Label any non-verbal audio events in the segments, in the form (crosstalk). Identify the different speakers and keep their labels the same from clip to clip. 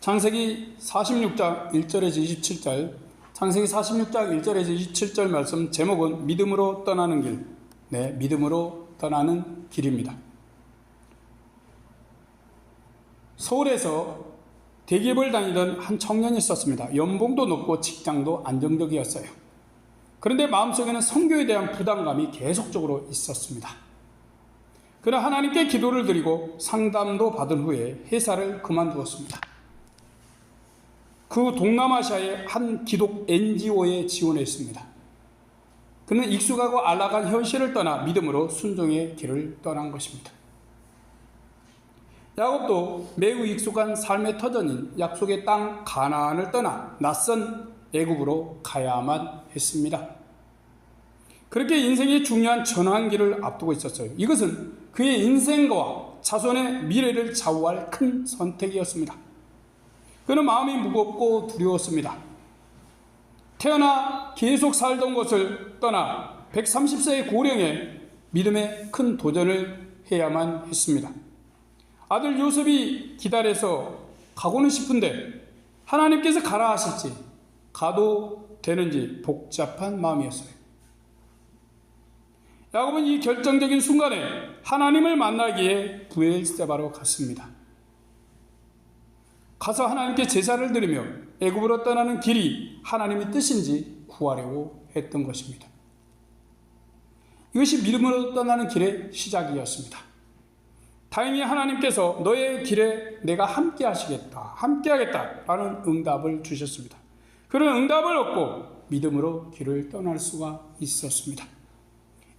Speaker 1: 창세기 46장 1절에서 27절, 창세기 46장 1절에서 27절 말씀 제목은 믿음으로 떠나는 길. 네, 믿음으로 떠나는 길입니다. 서울에서 대기업을 다니던 한 청년이 있었습니다. 연봉도 높고 직장도 안정적이었어요. 그런데 마음속에는 성교에 대한 부담감이 계속적으로 있었습니다. 그러나 하나님께 기도를 드리고 상담도 받은 후에 회사를 그만두었습니다. 그 동남아시아의 한 기독 NGO에 지원했습니다. 그는 익숙하고 안락한 현실을 떠나 믿음으로 순종의 길을 떠난 것입니다. 야곱도 매우 익숙한 삶의 터전인 약속의 땅 가나안을 떠나 낯선 애굽으로 가야만 했습니다. 그렇게 인생의 중요한 전환기를 앞두고 있었어요. 이것은 그의 인생과 자손의 미래를 좌우할 큰 선택이었습니다. 그는 마음이 무겁고 두려웠습니다. 태어나 계속 살던 곳을 떠나 130세의 고령에 믿음의 큰 도전을 해야만 했습니다. 아들 요셉이 기다려서 가고는 싶은데 하나님께서 가라 하실지 가도 되는지 복잡한 마음이었어요. 야곱은 이 결정적인 순간에 하나님을 만나기에 부엘세바로 갔습니다. 가서 하나님께 제사를 드리며 애굽으로 떠나는 길이 하나님의 뜻인지 구하려고 했던 것입니다. 이것이 믿음으로 떠나는 길의 시작이었습니다. 다행히 하나님께서 너의 길에 내가 함께 하시겠다, 함께 하겠다 라는 응답을 주셨습니다. 그런 응답을 얻고 믿음으로 길을 떠날 수가 있었습니다.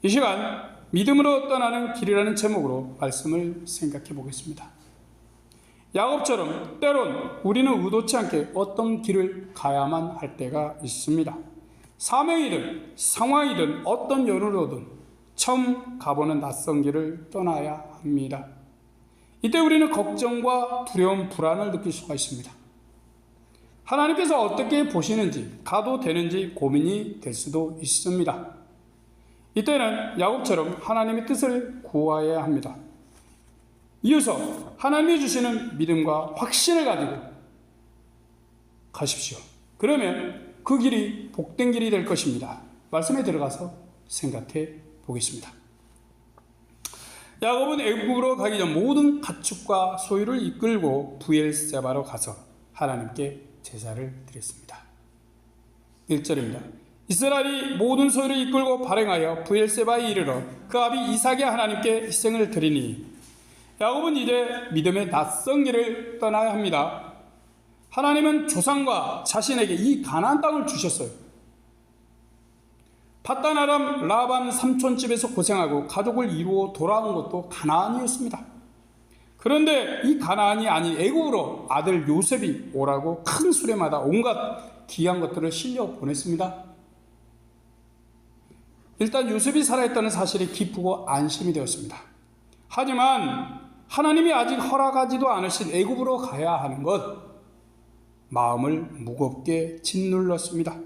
Speaker 1: 이 시간 믿음으로 떠나는 길이라는 제목으로 말씀을 생각해 보겠습니다. 야곱처럼 때론 우리는 의도치 않게 어떤 길을 가야만 할 때가 있습니다. 사명이든 상황이든 어떤 연으로든 처음 가보는 낯선 길을 떠나야 합니다. 이때 우리는 걱정과 두려움, 불안을 느낄 수가 있습니다. 하나님께서 어떻게 보시는지, 가도 되는지 고민이 될 수도 있습니다. 이때는 야곱처럼 하나님의 뜻을 구하여야 합니다. 이어서 하나님이 주시는 믿음과 확신을 가지고 가십시오. 그러면 그 길이 복된 길이 될 것입니다. 말씀에 들어가서 생각해 보겠습니다. 야곱은 애굽으로 가기 전 모든 가축과 소유를 이끌고 부엘세바로 가서 하나님께 제사를 드렸습니다. 1절입니다. 이스라엘이 모든 소유를 이끌고 발행하여 부엘세바에 이르러 그 아비 이삭의 하나님께 희생을 드리니 야곱은 이제 믿음의 낯선 길을 떠나야 합니다. 하나님은 조상과 자신에게 이 가나안 땅을 주셨어요. 바다나람 라반 삼촌집에서 고생하고 가족을 이루어 돌아온 것도 가나안이었습니다. 그런데 이 가나안이 아닌 애굽으로 아들 요셉이 오라고 큰 수레마다 온갖 귀한 것들을 실려 보냈습니다. 일단 요셉이 살아있다는 사실이 기쁘고 안심이 되었습니다. 하지만 하나님이 아직 허락하지도 않으신 애굽으로 가야 하는 것 마음을 무겁게 짓눌렀습니다.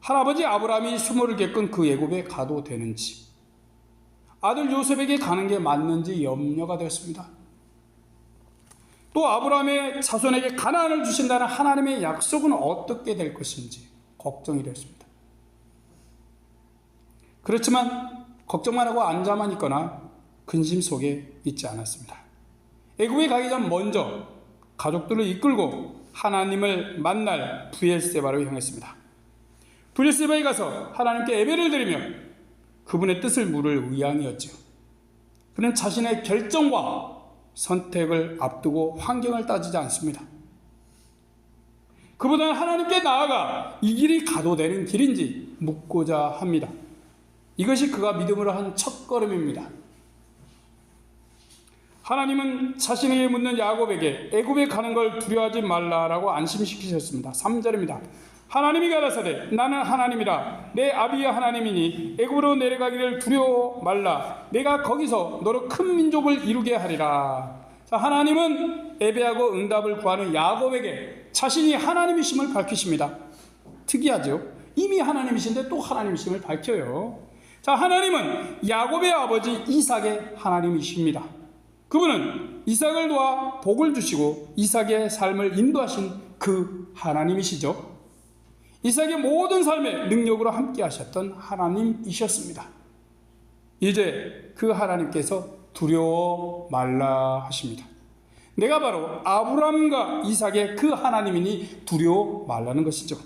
Speaker 1: 할아버지 아브라함이 수모를 겪은 그 애굽에 가도 되는지 아들 요셉에게 가는 게 맞는지 염려가 되었습니다. 또 아브라함의 자손에게 가나안을 주신다는 하나님의 약속은 어떻게 될 것인지 걱정이 되었습니다. 그렇지만 걱정만 하고 앉아만 있거나 근심 속에 있지 않았습니다. 애굽에 가기 전 먼저 가족들을 이끌고 하나님을 만날 부엘세바로 향했습니다. 부엘세바에 가서 하나님께 예배를 드리며 그분의 뜻을 물을 의향이었죠. 그는 자신의 결정과 선택을 앞두고 환경을 따지지 않습니다. 그보다는 하나님께 나아가 이 길이 가도 되는 길인지 묻고자 합니다. 이것이 그가 믿음으로 한 첫 걸음입니다. 하나님은 자신에게 묻는 야곱에게 애굽에 가는 걸 두려워하지 말라라고 안심시키셨습니다. 3절입니다. 하나님이 가라사대 나는 하나님이라 내 아비의 하나님이니 애굽으로 내려가기를 두려워 말라 내가 거기서 너로 큰 민족을 이루게 하리라. 자, 하나님은 예배하고 응답을 구하는 야곱에게 자신이 하나님이심을 밝히십니다. 특이하죠? 이미 하나님이신데 또 하나님이심을 밝혀요. 자, 하나님은 야곱의 아버지 이삭의 하나님이십니다. 그분은 이삭을 도와 복을 주시고 이삭의 삶을 인도하신 그 하나님이시죠. 이삭의 모든 삶에 능력으로 함께 하셨던 하나님이셨습니다. 이제 그 하나님께서 두려워 말라 하십니다. 내가 바로 아브람과 이삭의 그 하나님이니 두려워 말라는 것이죠.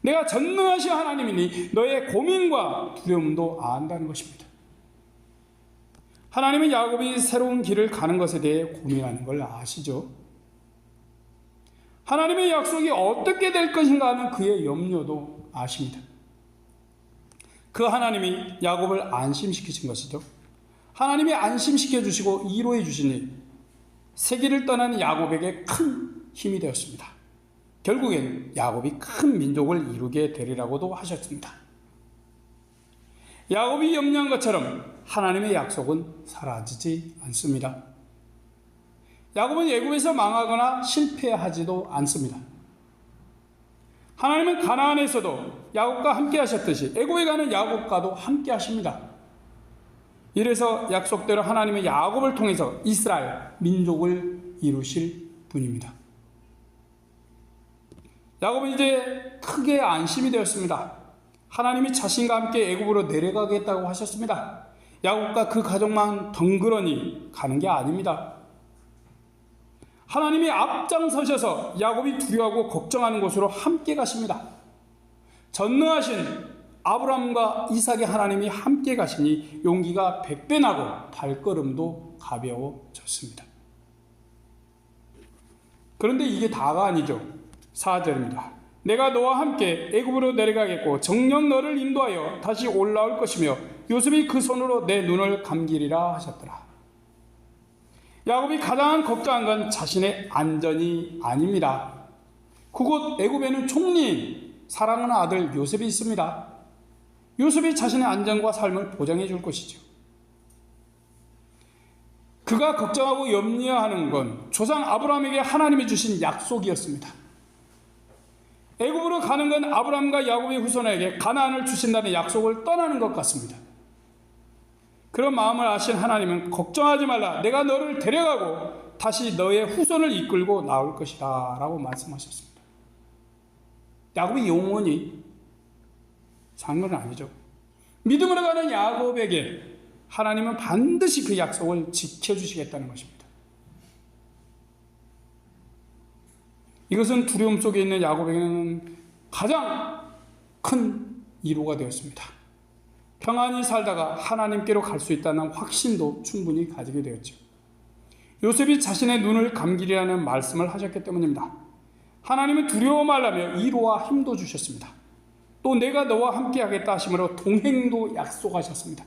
Speaker 1: 내가 전능하신 하나님이니 너의 고민과 두려움도 안다는 것입니다. 하나님은 야곱이 새로운 길을 가는 것에 대해 고민하는 걸 아시죠? 하나님의 약속이 어떻게 될 것인가 하는 그의 염려도 아십니다. 그 하나님이 야곱을 안심시키신 것이죠. 하나님이 안심시켜 주시고 이로해 주시니 세계를 떠나는 야곱에게 큰 힘이 되었습니다. 결국엔 야곱이 큰 민족을 이루게 되리라고도 하셨습니다. 야곱이 염려한 것처럼 하나님의 약속은 사라지지 않습니다. 야곱은 애굽에서 망하거나 실패하지도 않습니다. 하나님은 가나안에서도 야곱과 함께 하셨듯이 애굽에 가는 야곱과도 함께 하십니다. 이래서 약속대로 하나님의 야곱을 통해서 이스라엘 민족을 이루실 분입니다. 야곱은 이제 크게 안심이 되었습니다. 하나님이 자신과 함께 애굽으로 내려가겠다고 하셨습니다. 야곱과 그 가족만 덩그러니 가는 게 아닙니다. 하나님이 앞장서셔서 야곱이 두려워하고 걱정하는 곳으로 함께 가십니다. 전능하신 아브라함과 이삭의 하나님이 함께 가시니 용기가 백배 나고 발걸음도 가벼워졌습니다. 그런데 이게 다가 아니죠. 4절입니다. 내가 너와 함께 애굽으로 내려가겠고 정녕 너를 인도하여 다시 올라올 것이며 요셉이 그 손으로 내 눈을 감기리라 하셨더라. 야곱이 가장 걱정한 건 자신의 안전이 아닙니다. 그곳 애굽에는 총리인 사랑하는 아들 요셉이 있습니다. 요셉이 자신의 안전과 삶을 보장해 줄 것이죠. 그가 걱정하고 염려하는 건 조상 아브라함에게 하나님이 주신 약속이었습니다. 애굽으로 가는 건 아브라함과 야곱의 후손에게 가나안을 주신다는 약속을 떠나는 것 같습니다. 그런 마음을 아신 하나님은 걱정하지 말라. 내가 너를 데려가고 다시 너의 후손을 이끌고 나올 것이다. 라고 말씀하셨습니다. 야곱이 영원히 산 건 아니죠. 믿음으로 가는 야곱에게 하나님은 반드시 그 약속을 지켜주시겠다는 것입니다. 이것은 두려움 속에 있는 야곱에게는 가장 큰 위로가 되었습니다. 평안히 살다가 하나님께로 갈 수 있다는 확신도 충분히 가지게 되었죠. 요셉이 자신의 눈을 감기리라는 말씀을 하셨기 때문입니다. 하나님은 두려워 말라며 위로와 힘도 주셨습니다. 또 내가 너와 함께 하겠다 하심으로 동행도 약속하셨습니다.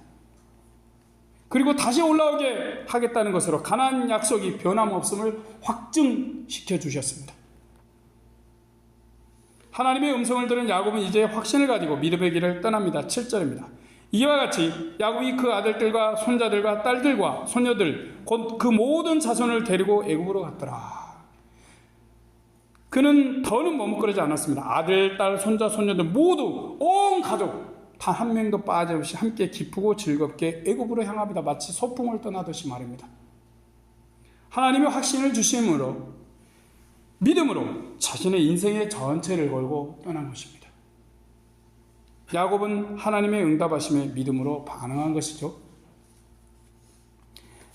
Speaker 1: 그리고 다시 올라오게 하겠다는 것으로 가난 약속이 변함없음을 확증시켜 주셨습니다. 하나님의 음성을 들은 야곱은 이제 확신을 가지고 믿음의 길을 떠납니다. 7절입니다. 이와 같이 야곱이 그 아들들과 손자들과 딸들과 소녀들 곧 그 모든 자손을 데리고 애굽으로 갔더라. 그는 더는 머뭇거리지 않았습니다. 아들, 딸, 손자, 손녀들 모두 온 가족 단 한 명도 빠짐없이 함께 기쁘고 즐겁게 애굽으로 향합니다. 마치 소풍을 떠나듯이 말입니다. 하나님의 확신을 주심으로 믿음으로 자신의 인생의 전체를 걸고 떠난 것입니다. 야곱은 하나님의 응답하심에 믿음으로 반응한 것이죠.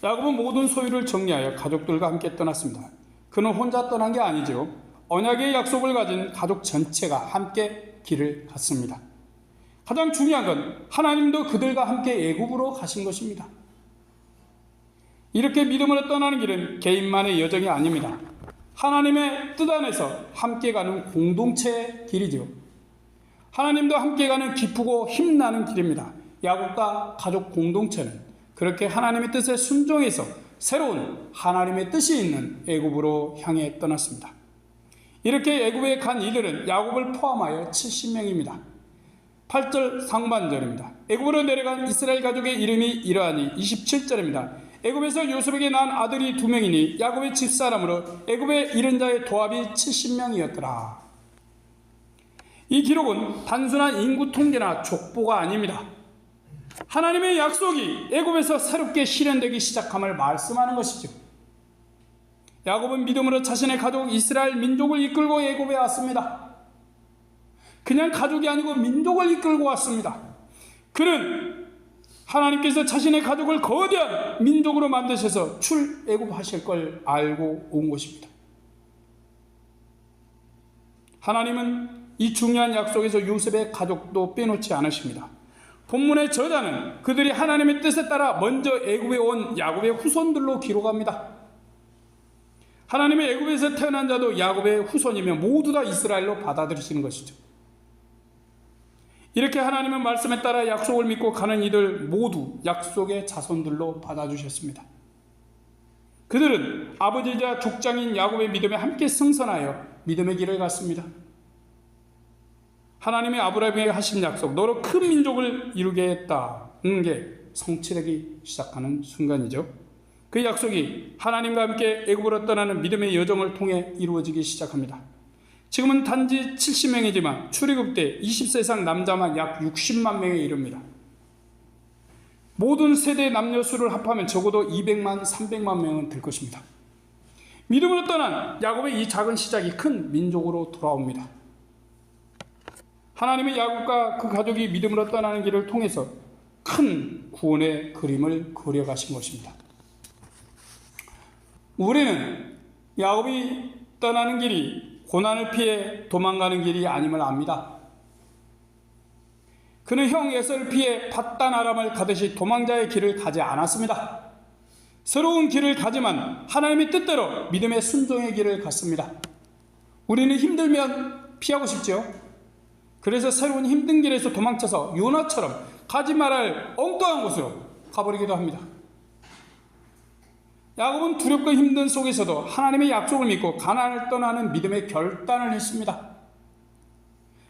Speaker 1: 야곱은 모든 소유를 정리하여 가족들과 함께 떠났습니다. 그는 혼자 떠난 게 아니죠. 언약의 약속을 가진 가족 전체가 함께 길을 갔습니다. 가장 중요한 건 하나님도 그들과 함께 애굽으로 가신 것입니다. 이렇게 믿음으로 떠나는 길은 개인만의 여정이 아닙니다. 하나님의 뜻 안에서 함께 가는 공동체의 길이죠. 하나님도 함께 가는 기쁘고 힘나는 길입니다. 야곱과 가족 공동체는 그렇게 하나님의 뜻에 순종해서 새로운 하나님의 뜻이 있는 애굽으로 향해 떠났습니다. 이렇게 애굽에 간 이들은 야곱을 포함하여 70명입니다. 8절 상반절입니다. 애굽으로 내려간 이스라엘 가족의 이름이 이러하니 27절입니다. 애굽에서 요셉에게 난 아들이 두 명이니 야곱의 집사람으로 애굽에 이른 자의 도합이 70명이었더라. 이 기록은 단순한 인구 통계나 족보가 아닙니다. 하나님의 약속이 애굽에서 새롭게 실현되기 시작함을 말씀하는 것이죠. 야곱은 믿음으로 자신의 가족 이스라엘 민족을 이끌고 애굽에 왔습니다. 그냥 가족이 아니고 민족을 이끌고 왔습니다. 그는 하나님께서 자신의 가족을 거대한 민족으로 만드셔서 출애굽하실 걸 알고 온 것입니다. 하나님은 이 중요한 약속에서 요셉의 가족도 빼놓지 않으십니다. 본문의 저자는 그들이 하나님의 뜻에 따라 먼저 애굽에 온 야곱의 후손들로 기록합니다. 하나님의 애굽에서 태어난 자도 야곱의 후손이며 모두 다 이스라엘로 받아들이시는 것이죠. 이렇게 하나님의 말씀에 따라 약속을 믿고 가는 이들 모두 약속의 자손들로 받아주셨습니다. 그들은 아버지이자 족장인 야곱의 믿음에 함께 승선하여 믿음의 길을 갔습니다. 하나님의 아브라함에게 하신 약속, 너로 큰 민족을 이루게 했다는 게 성취되기 시작하는 순간이죠. 그 약속이 하나님과 함께 애굽으로 떠나는 믿음의 여정을 통해 이루어지기 시작합니다. 지금은 단지 70명이지만 출애굽 때 20세 이상 남자만 약 60만 명에 이릅니다. 모든 세대 남녀 수를 합하면 적어도 200만, 300만 명은 될 것입니다. 믿음으로 떠난 야곱의 이 작은 시작이 큰 민족으로 돌아옵니다. 하나님의 야곱과 그 가족이 믿음으로 떠나는 길을 통해서 큰 구원의 그림을 그려가신 것입니다. 우리는 야곱이 떠나는 길이 고난을 피해 도망가는 길이 아님을 압니다. 그는 형 에서를 피해 바단 아람을 가듯이 도망자의 길을 가지 않았습니다. 새로운 길을 가지만 하나님의 뜻대로 믿음의 순종의 길을 갔습니다. 우리는 힘들면 피하고 싶죠. 그래서 새로운 힘든 길에서 도망쳐서 요나처럼 가지 말할 엉뚱한 곳으로 가버리기도 합니다. 야곱은 두렵고 힘든 속에서도 하나님의 약속을 믿고 가나안을 떠나는 믿음의 결단을 했습니다.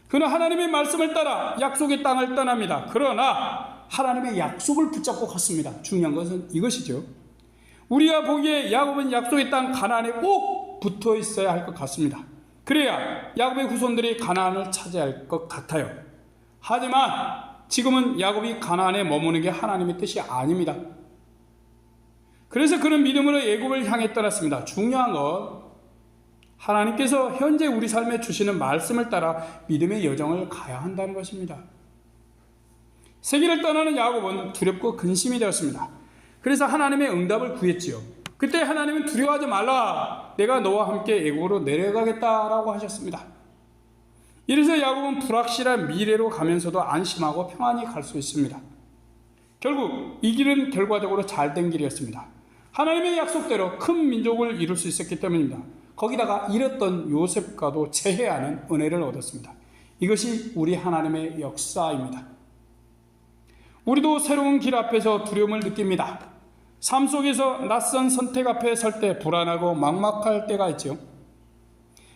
Speaker 1: 그는 하나님의 말씀을 따라 약속의 땅을 떠납니다. 그러나 하나님의 약속을 붙잡고 갔습니다. 중요한 것은 이것이죠. 우리가 보기에 야곱은 약속의 땅 가나안에 꼭 붙어 있어야 할 것 같습니다. 그래야 야곱의 후손들이 가나안을 차지할 것 같아요. 하지만 지금은 야곱이 가나안에 머무는 게 하나님의 뜻이 아닙니다. 그래서 그는 믿음으로 애굽을 향해 떠났습니다. 중요한 건 하나님께서 현재 우리 삶에 주시는 말씀을 따라 믿음의 여정을 가야 한다는 것입니다. 세계를 떠나는 야곱은 두렵고 근심이 되었습니다. 그래서 하나님의 응답을 구했지요. 그때 하나님은 두려워하지 말라. 내가 너와 함께 애굽으로 내려가겠다라고 하셨습니다. 이래서 야곱은 불확실한 미래로 가면서도 안심하고 평안히 갈 수 있습니다. 결국 이 길은 결과적으로 잘 된 길이었습니다. 하나님의 약속대로 큰 민족을 이룰 수 있었기 때문입니다. 거기다가 잃었던 요셉과도 재회하는 은혜를 얻었습니다. 이것이 우리 하나님의 역사입니다. 우리도 새로운 길 앞에서 두려움을 느낍니다. 삶 속에서 낯선 선택 앞에 설 때 불안하고 막막할 때가 있죠.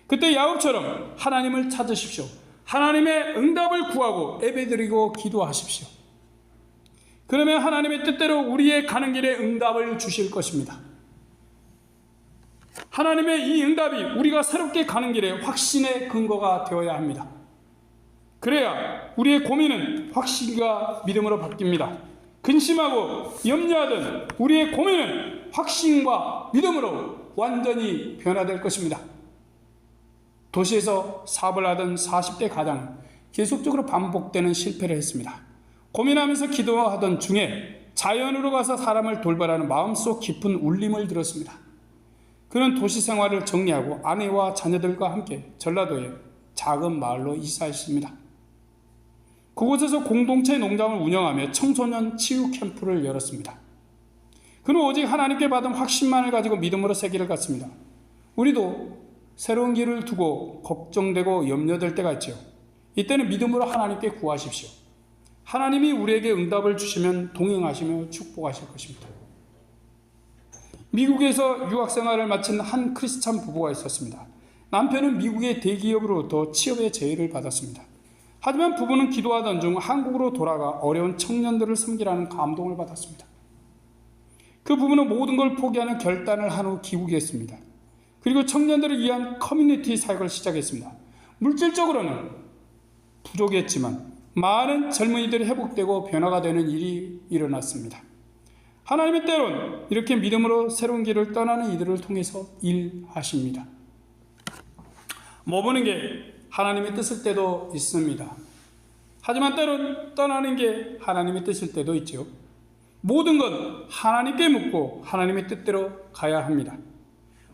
Speaker 1: 그때 야곱처럼 하나님을 찾으십시오. 하나님의 응답을 구하고 예배드리고 기도하십시오. 그러면 하나님의 뜻대로 우리의 가는 길에 응답을 주실 것입니다. 하나님의 이 응답이 우리가 새롭게 가는 길에 확신의 근거가 되어야 합니다. 그래야 우리의 고민은 확신과 믿음으로 바뀝니다. 근심하고 염려하던 우리의 고민은 확신과 믿음으로 완전히 변화될 것입니다. 도시에서 사업을 하던 40대 가장은 계속적으로 반복되는 실패를 했습니다. 고민하면서 기도하던 중에 자연으로 가서 사람을 돌봐라는 마음속 깊은 울림을 들었습니다. 그는 도시 생활을 정리하고 아내와 자녀들과 함께 전라도의 작은 마을로 이사했습니다. 그곳에서 공동체 농장을 운영하며 청소년 치유 캠프를 열었습니다. 그는 오직 하나님께 받은 확신만을 가지고 믿음으로 세계를 갔습니다. 우리도 새로운 길을 두고 걱정되고 염려될 때가 있죠. 이때는 믿음으로 하나님께 구하십시오. 하나님이 우리에게 응답을 주시면 동행하시며 축복하실 것입니다. 미국에서 유학 생활을 마친 한 크리스찬 부부가 있었습니다. 남편은 미국의 대기업으로부터 취업의 제의를 받았습니다. 하지만 부부는 기도하던 중 한국으로 돌아가 어려운 청년들을 섬기라는 감동을 받았습니다. 그 부부는 모든 걸 포기하는 결단을 한 후 귀국했습니다. 그리고 청년들을 위한 커뮤니티 사역을 시작했습니다. 물질적으로는 부족했지만 많은 젊은이들이 회복되고 변화가 되는 일이 일어났습니다. 하나님의 때론 이렇게 믿음으로 새로운 길을 떠나는 이들을 통해서 일하십니다. 머무는 게 하나님의 뜻일 때도 있습니다. 하지만 때론 떠나는 게 하나님의 뜻일 때도 있죠. 모든 건 하나님께 묻고 하나님의 뜻대로 가야 합니다.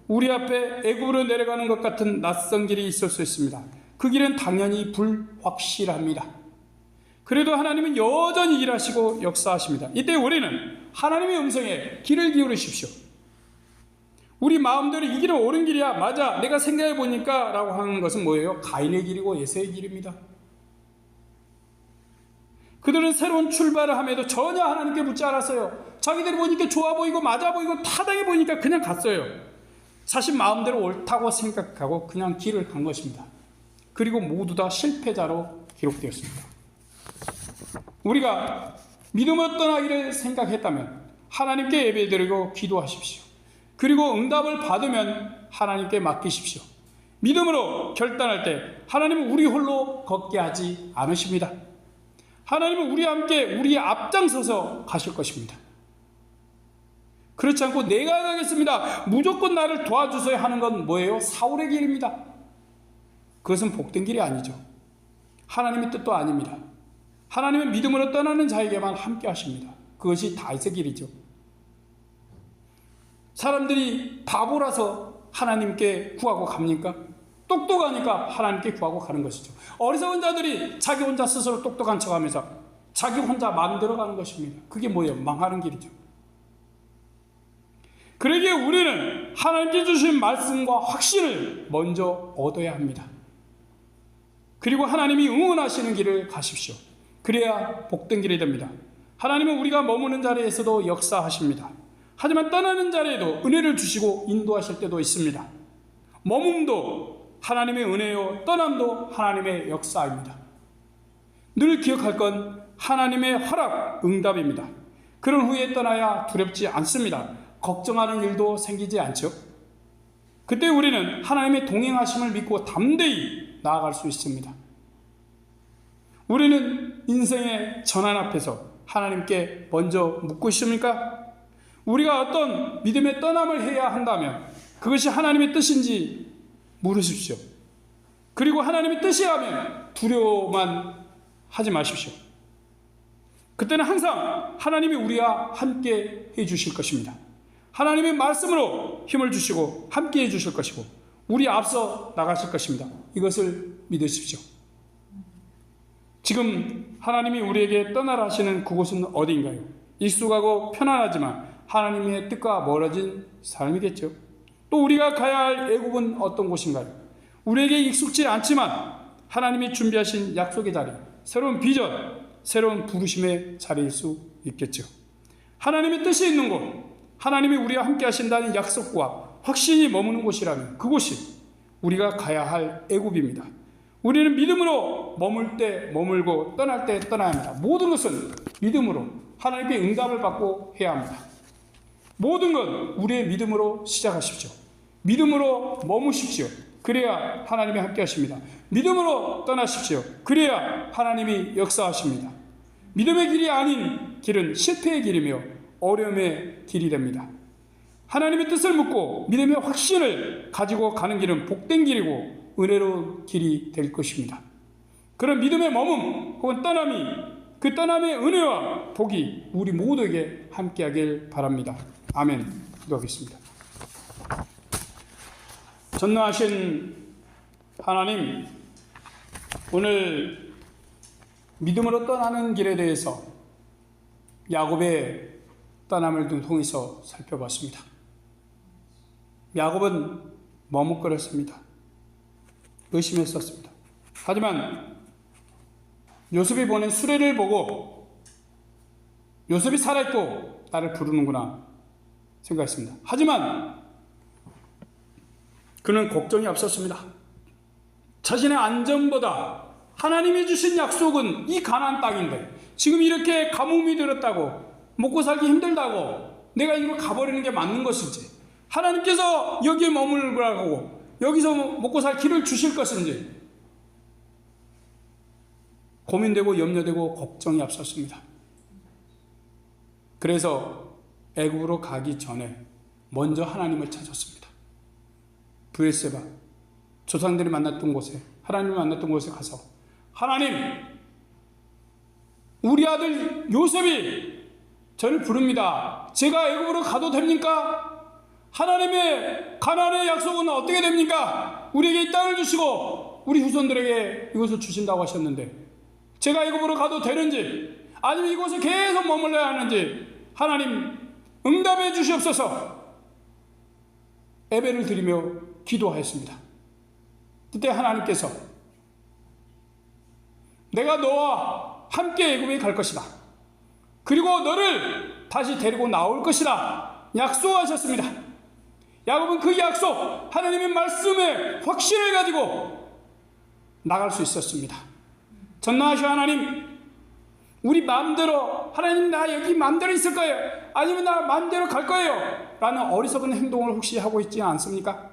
Speaker 1: 우리 앞에 애굽으로 내려가는 것 같은 낯선 길이 있을 수 있습니다. 그 길은 당연히 불확실합니다. 그래도 하나님은 여전히 일하시고 역사하십니다. 이때 우리는 하나님의 음성에 귀를 기울이십시오. 우리 마음대로 이 길은 옳은 길이야. 맞아. 내가 생각해 보니까 라고 하는 것은 뭐예요? 가인의 길이고 예수의 길입니다. 그들은 새로운 출발을 함에도 전혀 하나님께 묻지 않았어요. 자기들이 보니까 좋아 보이고 맞아 보이고 타당해 보이니까 그냥 갔어요. 사실 마음대로 옳다고 생각하고 그냥 길을 간 것입니다. 그리고 모두 다 실패자로 기록되었습니다. 우리가 믿음을 떠나기를 생각했다면 하나님께 예배드리고 기도하십시오. 그리고 응답을 받으면 하나님께 맡기십시오. 믿음으로 결단할 때 하나님은 우리 홀로 걷게 하지 않으십니다. 하나님은 우리와 함께 우리 앞장서서 가실 것입니다. 그렇지 않고 내가 가겠습니다. 무조건 나를 도와주세요 하는 건 뭐예요? 사울의 길입니다. 그것은 복된 길이 아니죠. 하나님의 뜻도 아닙니다. 하나님은 믿음으로 떠나는 자에게만 함께 하십니다. 그것이 다윗의 길이죠. 사람들이 바보라서 하나님께 구하고 갑니까? 똑똑하니까 하나님께 구하고 가는 것이죠. 어리석은 자들이 자기 혼자 스스로 똑똑한 척 하면서 자기 혼자 만들어 가는 것입니다. 그게 뭐예요? 망하는 길이죠. 그러기에 우리는 하나님께 주신 말씀과 확신을 먼저 얻어야 합니다. 그리고 하나님이 응원하시는 길을 가십시오. 그래야 복된 길이 됩니다. 하나님은 우리가 머무는 자리에서도 역사하십니다. 하지만 떠나는 자리에도 은혜를 주시고 인도하실 때도 있습니다. 머뭄도 하나님의 은혜요, 떠남도 하나님의 역사입니다. 늘 기억할 건 하나님의 허락, 응답입니다. 그런 후에 떠나야 두렵지 않습니다. 걱정하는 일도 생기지 않죠. 그때 우리는 하나님의 동행하심을 믿고 담대히 나아갈 수 있습니다. 우리는 인생의 전환 앞에서 하나님께 먼저 묻고 있습니까? 우리가 어떤 믿음의 떠남을 해야 한다면 그것이 하나님의 뜻인지 물으십시오. 그리고 하나님의 뜻이라면 두려워만 하지 마십시오. 그때는 항상 하나님이 우리와 함께 해 주실 것입니다. 하나님의 말씀으로 힘을 주시고 함께 해 주실 것이고 우리 앞서 나가실 것입니다. 이것을 믿으십시오. 지금 하나님이 우리에게 떠나라 하시는 그곳은 어디인가요? 익숙하고 편안하지만 하나님의 뜻과 멀어진 삶이겠죠. 또 우리가 가야 할 애굽은 어떤 곳인가요? 우리에게 익숙지 않지만 하나님이 준비하신 약속의 자리, 새로운 비전, 새로운 부르심의 자리일 수 있겠죠. 하나님의 뜻이 있는 곳, 하나님이 우리와 함께 하신다는 약속과 확신이 머무는 곳이라면 그곳이 우리가 가야 할 애굽입니다. 우리는 믿음으로 머물 때 머물고 떠날 때 떠나야 합니다. 모든 것은 믿음으로 하나님께 응답을 받고 해야 합니다. 모든 건 우리의 믿음으로 시작하십시오. 믿음으로 머무십시오. 그래야 하나님이 함께 하십니다. 믿음으로 떠나십시오. 그래야 하나님이 역사하십니다. 믿음의 길이 아닌 길은 실패의 길이며 어려움의 길이 됩니다. 하나님의 뜻을 묻고 믿음의 확신을 가지고 가는 길은 복된 길이고 은혜로운 길이 될 것입니다. 그런 믿음의 머문 혹은 떠남이 그 떠남의 은혜와 복이 우리 모두에게 함께하길 바랍니다. 아멘. 기도하겠습니다. 전능하신 하나님, 오늘 믿음으로 떠나는 길에 대해서 야곱의 떠남을 통해서 살펴봤습니다. 야곱은 머뭇거렸습니다. 의심했었습니다. 하지만 요셉이 보낸 수레를 보고 요셉이 살아있고 나를 부르는구나 생각했습니다. 하지만 그는 걱정이 앞섰습니다. 자신의 안전보다 하나님이 주신 약속은 이 가나안 땅인데 지금 이렇게 가뭄이 들었다고 먹고 살기 힘들다고 내가 이거 가버리는 게 맞는 것인지 하나님께서 여기에 머물라고 여기서 먹고 살 길을 주실 것인지 고민되고 염려되고 걱정이 앞섰습니다. 그래서 애굽으로 가기 전에 먼저 하나님을 찾았습니다. 부에세바 조상들이 만났던 곳에 하나님을 만났던 곳에 가서 하나님 우리 아들 요셉이 저를 부릅니다. 제가 애굽으로 가도 됩니까? 하나님의 가나안의 약속은 어떻게 됩니까? 우리에게 이 땅을 주시고 우리 후손들에게 이것을 주신다고 하셨는데 제가 애굽으로 가도 되는지 아니면 이곳에 계속 머물러야 하는지 하나님 응답해 주시옵소서. 예배를 드리며 기도하였습니다. 그때 하나님께서 내가 너와 함께 애굽에 갈 것이다. 그리고 너를 다시 데리고 나올 것이다. 약속하셨습니다. 야곱은 그 약속, 하나님의 말씀에 확신을 가지고 나갈 수 있었습니다. 전능하신 하나님, 우리 마음대로 하나님 나 여기 마음대로 있을 거예요. 아니면 나 마음대로 갈 거예요. 라는 어리석은 행동을 혹시 하고 있지 않습니까?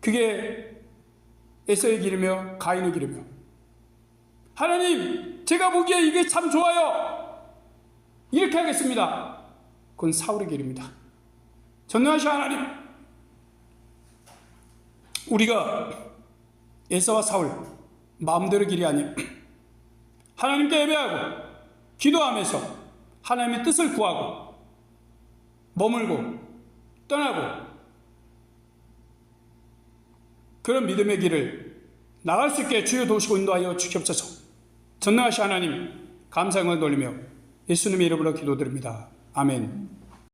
Speaker 1: 그게 에서의 길이며 가인의 길이며 하나님 제가 보기에 이게 참 좋아요. 이렇게 하겠습니다. 그건 사울의 길입니다. 전능하신 하나님 우리가 에서와 사울 마음대로 길이 아닌 (clears throat) 하나님께 예배하고 기도하면서 하나님의 뜻을 구하고 머물고 떠나고 그런 믿음의 길을 나갈 수 있게 주여 도우시고 인도하여 주시옵소서. 전능하신 하나님 감사함을 돌리며 예수님의 이름으로 기도드립니다. 아멘.